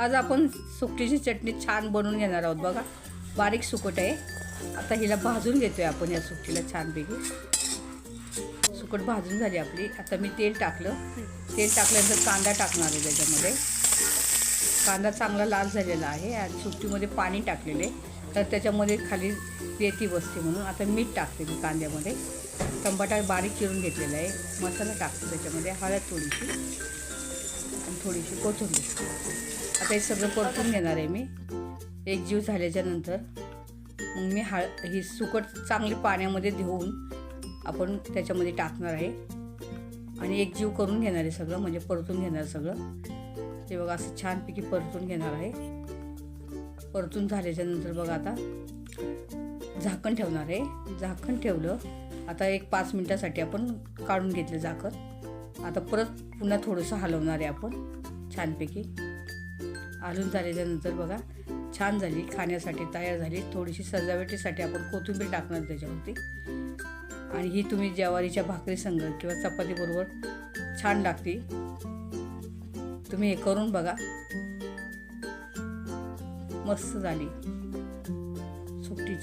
आज आपण सुकटीची चटणी छान बनवून घेणार आहोत. बघा बारीक सुकट आहे. आता हिला भाजून घेतोय आपण या सुकटीला छानपैकी. सुकट भाजून झाली आपली. आता मी तेल टाकलं. तेल टाकल्यानंतर कांदा टाकणार आहे त्याच्यामध्ये. कांदा चांगला लाल झालेला आहे आणि सुकटीमध्ये पाणी टाकलेले तर त्याच्यामध्ये खाली रेती बसते म्हणून आता मीठ टाकते मी कांद्यामध्ये. टमाटा बारीक चिरून घेतलेला आहे. मसाला टाकते त्याच्यामध्ये हळद थोडीशी. आणि थोडीशी कोथिंबीर. आता हे सगळं परतून घेणार आहे मी. एक जीव झाल्याच्यानंतर मग मी हळ ही सुकट चांगली पाण्यामध्ये धुवून आपण त्याच्यामध्ये टाकणार आहे. आणि एक जीव करून घेणार आहे सगळं म्हणजे परतून घेणार सगळं. ते बघा असं छानपैकी परतून घेणार आहे. परतून झाल्याच्यानंतर बघा आता झाकण ठेवणार आहे. झाकण ठेवलं आता एक पाच मिनटासाठी आपण काढून घेतलं झाकण. आता परत पुन्हा थोडंसं हलवणार आहे आपण छानपैकी. हलवून झाल्याच्या बघा छान झाली खाण्यासाठी तयार झाली. थोडीशी सजावटीसाठी आपण कोथिंबीर टाकणार त्याच्यावरती. आणि ही तुम्ही ज्वारीच्या भाकरी संग किंवा चपातीबरोबर छान लागते. तुम्ही हे करून बघा. मस्त झाली. सुट्टीची